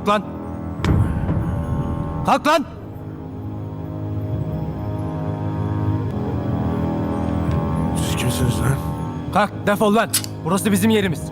Kalk lan! Kalk lan! Siz kimsiniz lan? Kalk defol lan! Burası bizim yerimiz.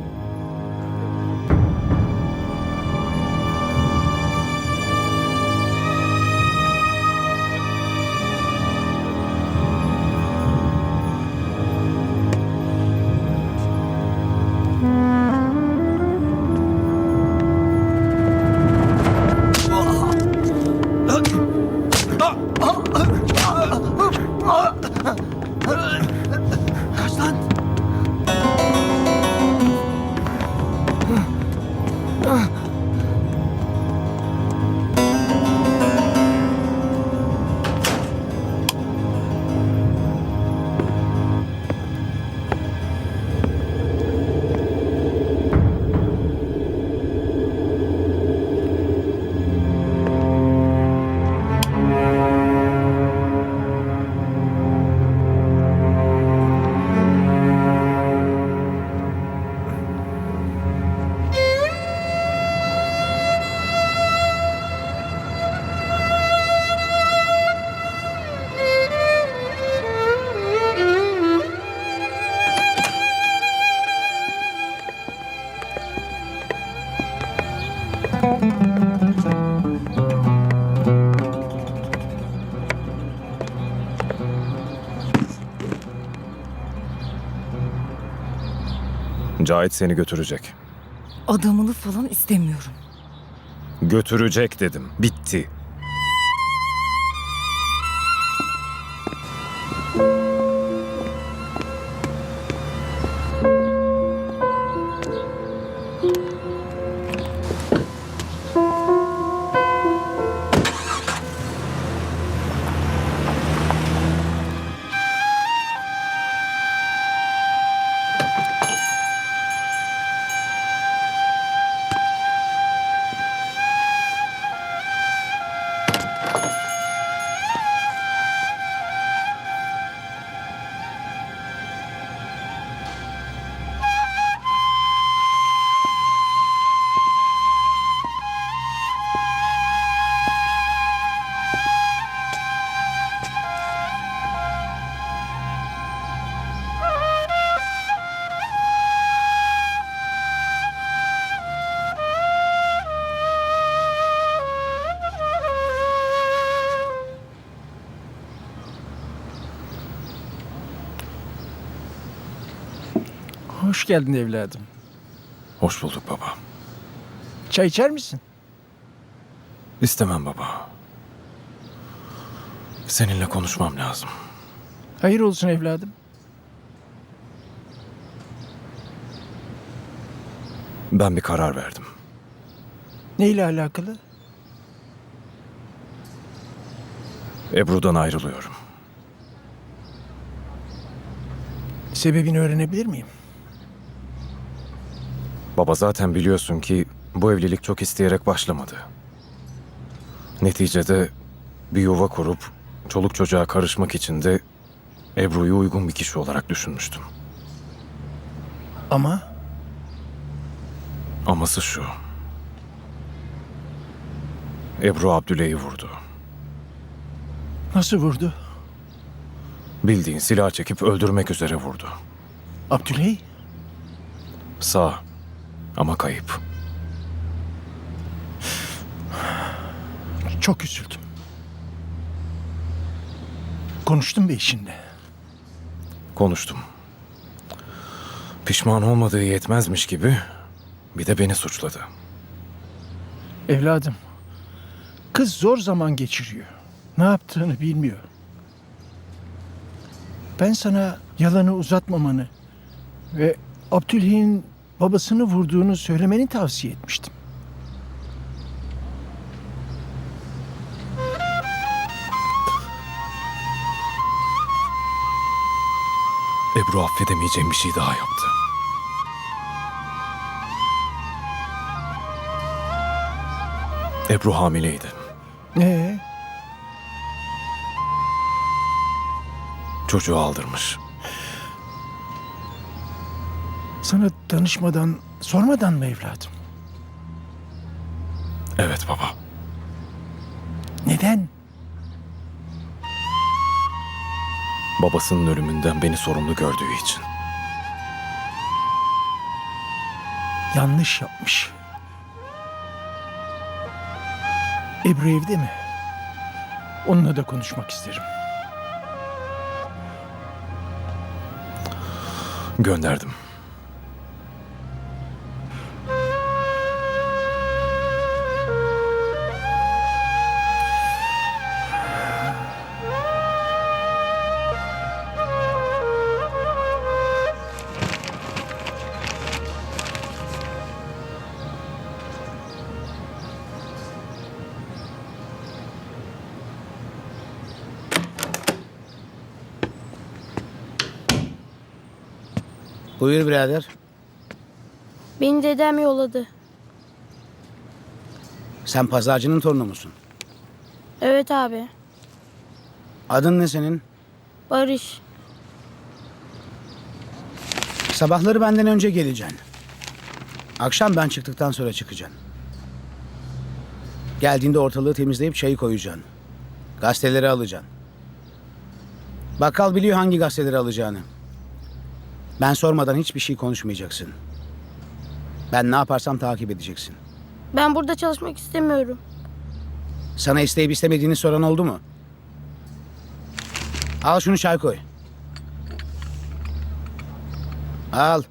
Cahit seni götürecek. Adamını falan istemiyorum. Götürecek dedim. Bitti. Hoş geldin evladım. Hoş bulduk baba. Çay içer misin? İstemem baba. Seninle konuşmam lazım. Hayır olsun evladım. Ben bir karar verdim. Neyle alakalı? Ebru'dan ayrılıyorum. Sebebini öğrenebilir miyim? Baba zaten biliyorsun ki bu evlilik çok isteyerek başlamadı. Neticede bir yuva kurup çoluk çocuğa karışmak için de Ebru'yu uygun bir kişi olarak düşünmüştüm. Ama Aması şu. Ebru Abdüley'i vurdu. nasıl vurdu? Bildiğin silah çekip öldürmek üzere vurdu. Abdüley? Sağ ama kayıp. Çok üzüldüm. Konuştum bir işinle. Konuştum. Pişman olmadığı yetmezmiş gibi bir de beni suçladı. Evladım, kız zor zaman geçiriyor. Ne yaptığını bilmiyor. Ben sana yalanı uzatmamanı ve Abdüley'in babasını vurduğunu söylemeni tavsiye etmiştim. Ebru affedemeyeceğim bir şey daha yaptı. Ebru hamileydi. Ee, Çocuğu aldırmış. Sana danışmadan, sormadan mı evladım? Evet baba. Neden? Babasının ölümünden beni sorumlu gördüğü için. Yanlış yapmış. Ebru evde mi? Onunla da konuşmak isterim. Gönderdim. Buyur birader. Beni dedem yolladı. Sen pazarcının torunu musun? Evet abi. Adın ne senin? Barış. Sabahları benden önce geleceksin. Akşam ben çıktıktan sonra çıkacaksın. Geldiğinde ortalığı temizleyip çayı koyacaksın. Gazeteleri alacaksın. Bakkal biliyor hangi gazeteleri alacağını. Ben sormadan hiçbir şey konuşmayacaksın. Ben ne yaparsam takip edeceksin. Ben burada çalışmak istemiyorum. Sana isteyip istemediğini soran oldu mu? Al şunu çay koy. Al.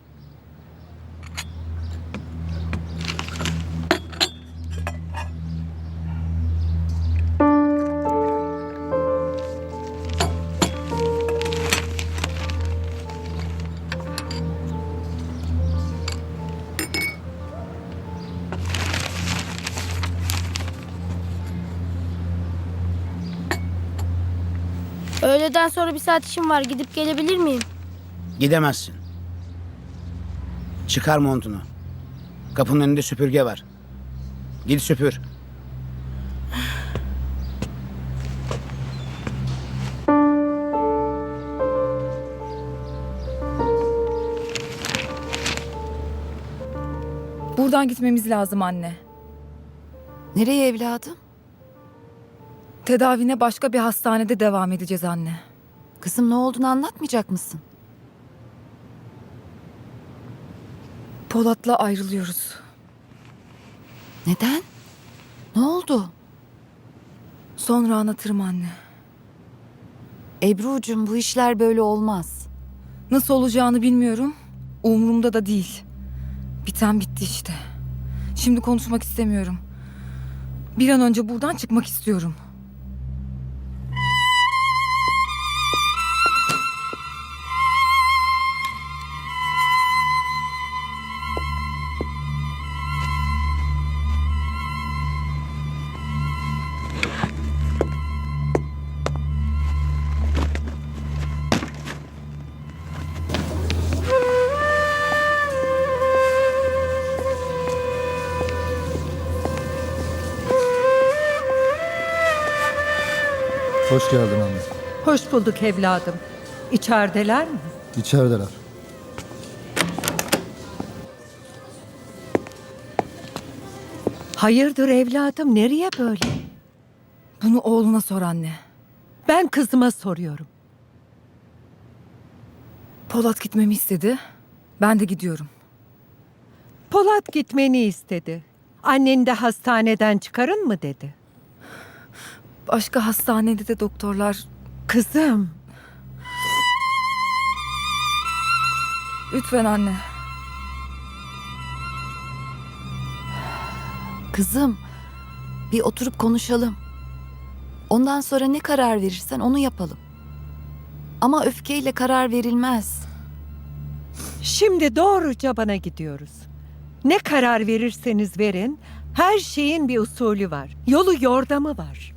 Öğleden sonra bir saat işim var. Gidip gelebilir miyim? Gidemezsin. Çıkar montunu. Kapının önünde süpürge var. Git süpür. Buradan gitmemiz lazım anne. Nereye evladım? Tedavine başka bir hastanede devam edeceğiz anne. Kızım ne olduğunu anlatmayacak mısın? Polat'la ayrılıyoruz. Neden? Ne oldu? Sonra anlatırım anne. Ebru'cum bu işler böyle olmaz. Nasıl olacağını bilmiyorum. Umurumda da değil. Biten bitti işte. Şimdi konuşmak istemiyorum. Bir an önce buradan çıkmak istiyorum. Hoş geldin anne. Hoş bulduk evladım. İçerideler mi? İçerideler. Hayırdır evladım nereye böyle? Bunu oğluna sor anne. Ben kızıma soruyorum. Polat gitmemi istedi. Ben de gidiyorum. Polat gitmeni istedi. Annen de hastaneden çıkarın mı dedi. Başka hastanede de doktorlar Kızım lütfen anne. Kızım bir oturup konuşalım. Ondan sonra ne karar verirsen onu yapalım. Ama öfkeyle karar verilmez. Şimdi doğruca bana gidiyoruz. Ne karar verirseniz verin, her şeyin bir usulü var. Yolu yordamı var.